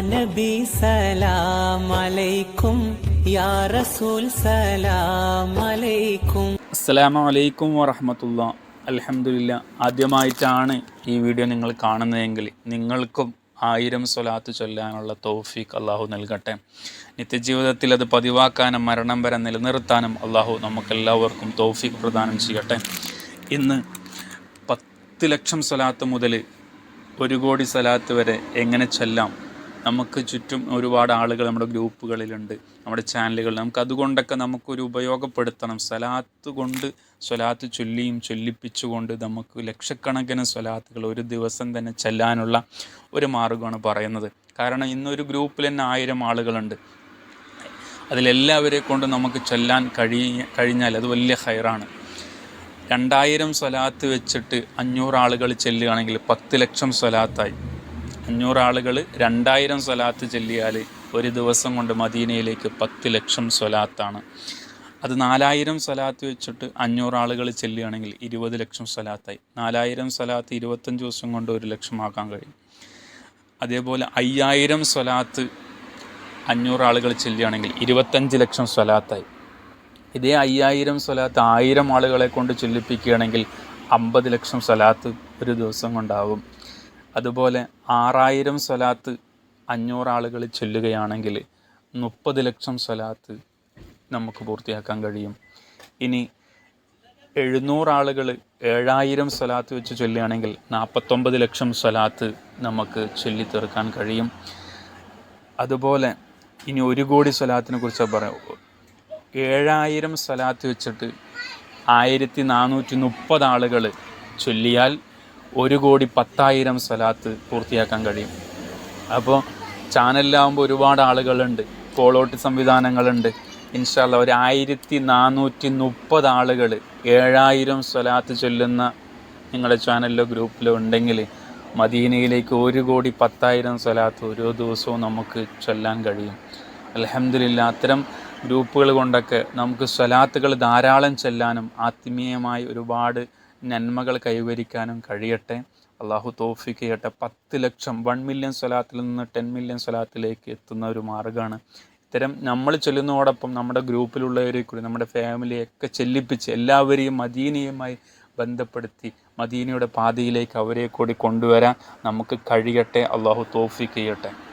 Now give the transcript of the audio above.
നബി സലാം അലൈക്കും യാ റസൂൽ സലാം അലൈക്കും അസ്സലാമു അലൈക്കും വറഹമത്തുള്ള. അൽഹംദുലില്ല. ആദ്യമായിട്ടാണ് ഈ വീഡിയോ നിങ്ങൾ കാണുന്നതെങ്കിൽ നിങ്ങൾക്കും ആയിരം സ്വലാത്ത് ചൊല്ലാനുള്ള തൗഫീഖ് അള്ളാഹു നൽകട്ടെ. നിത്യജീവിതത്തിൽ അത് പതിവാക്കാനും മരണം വരെ നിലനിർത്താനും അള്ളാഹു നമുക്കെല്ലാവർക്കും തൗഫീഖ് പ്രദാനം ചെയ്യട്ടെ. ഇന്ന് പത്ത് ലക്ഷം സ്വലാത്ത് മുതൽ ഒരു കോടി സ്വലാത്ത് വരെ എങ്ങനെ ചെല്ലാം? നമുക്ക് ചുറ്റും ഒരുപാട് ആളുകൾ നമ്മുടെ ഗ്രൂപ്പുകളിലുണ്ട് നമ്മുടെ ചാനലുകളിൽ. നമുക്ക് അതുകൊണ്ടൊക്കെ നമുക്കൊരു ഉപയോഗപ്പെടുത്തണം. സ്വലാത്ത് കൊണ്ട് സ്വലാത്ത് ചൊല്ലിയും ചൊല്ലിപ്പിച്ചുകൊണ്ട് നമുക്ക് ലക്ഷക്കണക്കിന് സ്വലാത്തുകൾ ഒരു ദിവസം തന്നെ ചെല്ലാനുള്ള ഒരു മാർഗമാണ് പറയുന്നത്. കാരണം ഇന്നൊരു ഗ്രൂപ്പിൽ തന്നെ ആയിരം ആളുകളുണ്ട്. അതിലെല്ലാവരെ കൊണ്ട് നമുക്ക് ചൊല്ലാൻ കഴിയ കഴിഞ്ഞാൽ അത് വലിയ ഹൈറാണ്. രണ്ടായിരം സ്വലാത്ത് വെച്ചിട്ട് അഞ്ഞൂറ് ആളുകൾ ചെല്ലുകയാണെങ്കിൽ പത്ത് ലക്ഷം സ്വലാത്തായി. അഞ്ഞൂറ് ആളുകൾ രണ്ടായിരം സ്വലാത്ത് ചെല്ലിയാൽ ഒരു ദിവസം കൊണ്ട് മദീനയിലേക്ക് പത്ത് ലക്ഷം സ്വലാത്താണ്. അത് നാലായിരം സ്വലാത്ത് വെച്ചിട്ട് അഞ്ഞൂറ് ആളുകൾ ചെല്ലുകയാണെങ്കിൽ ഇരുപത് ലക്ഷം സ്വലാത്തായി. നാലായിരം സ്വലാത്ത് ഇരുപത്തഞ്ച് ദിവസം കൊണ്ട് ഒരു ലക്ഷമാക്കാൻ കഴിയും. അതേപോലെ അയ്യായിരം സ്വലാത്ത് അഞ്ഞൂറ് ആളുകൾ ചെല്ലുകയാണെങ്കിൽ ഇരുപത്തഞ്ച് ലക്ഷം സ്വലാത്തായി. ഇതേ അയ്യായിരം സ്വലാത്ത് ആയിരം ആളുകളെ കൊണ്ട് ചൊല്ലിപ്പിക്കുകയാണെങ്കിൽ അമ്പത് ലക്ഷം സ്വലാത്ത് ഒരു ദിവസം കൊണ്ടാവും. അതുപോലെ ആറായിരം സ്വലാത്ത് അഞ്ഞൂറ് ആളുകൾ ചൊല്ലുകയാണെങ്കിൽ മുപ്പത് ലക്ഷം സ്വലാത്ത് നമുക്ക് പൂർത്തിയാക്കാൻ കഴിയും. ഇനി എഴുന്നൂറ് ആളുകൾ ഏഴായിരം സ്വലാത്ത് വെച്ച് ചൊല്ലുകയാണെങ്കിൽ നാൽപ്പത്തൊമ്പത് ലക്ഷം സ്വലാത്ത് നമുക്ക് ചൊല്ലി തീർക്കാൻ കഴിയും. അതുപോലെ ഇനി ഒരു കോടി സ്വലാത്തിനെ കുറിച്ച് പറയാം. ഏഴായിരം സ്വലാത്ത് വെച്ചിട്ട് ആയിരത്തി നാനൂറ്റി മുപ്പത് ആളുകൾ ചൊല്ലിയാൽ ഒരു കോടി പത്തായിരം സ്വലാത്ത് പൂർത്തിയാക്കാൻ കഴിയും. അപ്പോൾ ചാനലിലാവുമ്പോൾ ഒരുപാട് ആളുകളുണ്ട്. കോളോട്ട് സംവിധാനങ്ങളുണ്ട്. ഇൻഷാല്ല ഒരു ആയിരത്തി നാനൂറ്റി മുപ്പത് ആളുകൾ ഏഴായിരം സ്വലാത്ത് ചൊല്ലുന്ന നിങ്ങളുടെ ചാനലിലോ ഗ്രൂപ്പിലോ ഉണ്ടെങ്കിൽ മദീനയിലേക്ക് ഒരു കോടി പത്തായിരം സ്വലാത്ത് ഓരോ ദിവസവും നമുക്ക് ചൊല്ലാൻ കഴിയും. അലഹമില്ല അത്തരം ഗ്രൂപ്പുകൾ കൊണ്ടൊക്കെ നമുക്ക് സ്വലാത്തുകൾ ധാരാളം ചെല്ലാനും ആത്മീയമായി ഒരുപാട് നന്മകൾ കൈവരിക്കാനും കഴിയട്ടെ. അള്ളാഹു തോഫിക്ക് ചെയ്യട്ടെ. പത്ത് ലക്ഷം വൺ മില്യൺ സ്വലാത്തിൽ നിന്ന് ടെൻ മില്യൺ സ്വലാത്തിലേക്ക് എത്തുന്ന ഒരു മാർഗമാണ്. ഇത്തരം നമ്മൾ ചെല്ലുന്നതോടൊപ്പം നമ്മുടെ ഗ്രൂപ്പിലുള്ളവരെ കൂടി നമ്മുടെ ഫാമിലിയൊക്കെ ചെല്ലിപ്പിച്ച് എല്ലാവരെയും മദീനയുമായി ബന്ധപ്പെടുത്തി മദീനയുടെ പാതയിലേക്ക് അവരെ കൂടി കൊണ്ടുവരാൻ നമുക്ക് കഴിയട്ടെ. അള്ളാഹു തോഫിക്ക് ചെയ്യട്ടെ.